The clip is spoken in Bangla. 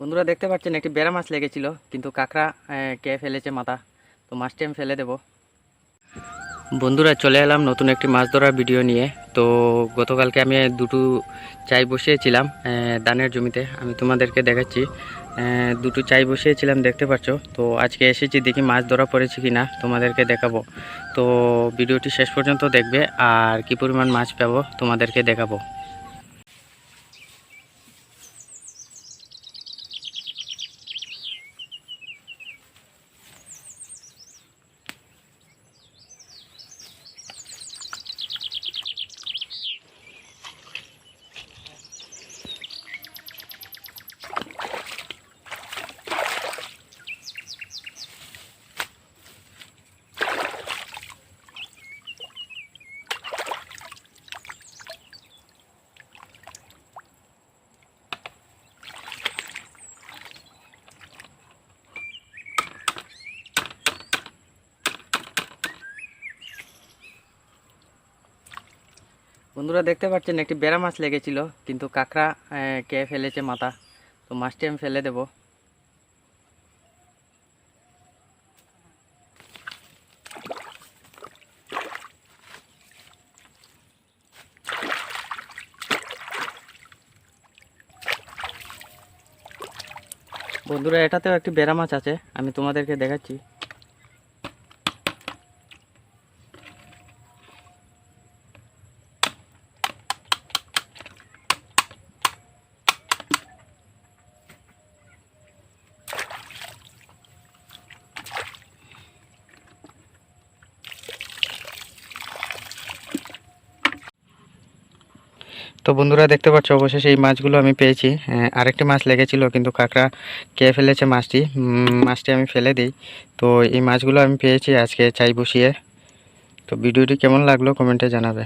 বন্ধুরা দেখতে পাচ্ছেন, একটি বেড়া মাছ লেগেছিল, কিন্তু কাঁকড়া কে ফেলেছে মাথা। তো মাছটি আমি ফেলে দেব। বন্ধুরা, চলে এলাম নতুন একটি মাছ ধরার ভিডিও নিয়ে। তো গতকালকে আমি দুটো চাই বসিয়েছিলাম ধানের জমিতে। আমি তোমাদেরকে দেখাচ্ছি দুটো চাই বসিয়েছিলাম, দেখতে পাচ্ছ? তো আজকে এসেছি দেখি মাছ ধরা পড়েছে কি না তোমাদেরকে দেখাবো। তো ভিডিওটি শেষ পর্যন্ত দেখবে, আর কি পরিমাণ মাছ পাবো, তোমাদেরকে দেখাবো। বন্ধুরা দেখতে পাচ্ছেন, একটি বেড়া মাছ লেগেছিল, কিন্তু কাঁকড়া কে ফেলেছে মাথা। তো মাছটি আমি ফেলে দেব। বন্ধুরা, এটাতেও একটি বেড়া মাছ আছে, আমি তোমাদেরকে দেখাচ্ছি। তো বন্ধুরা দেখতে পাচ্ছ অবশেষে এই মাছগুলো আমি পেয়েছি। আহ, আরেকটি মাছ লেগেছিল কিন্তু কাঁকড়া খেয়ে ফেলেছে মাছটি। মাছটি আমি ফেলে দিই। তো এই মাছগুলো আমি পেয়েছি আজকে চাই বসিয়ে। তো ভিডিওটি কেমন লাগল কমেন্টে জানাবে।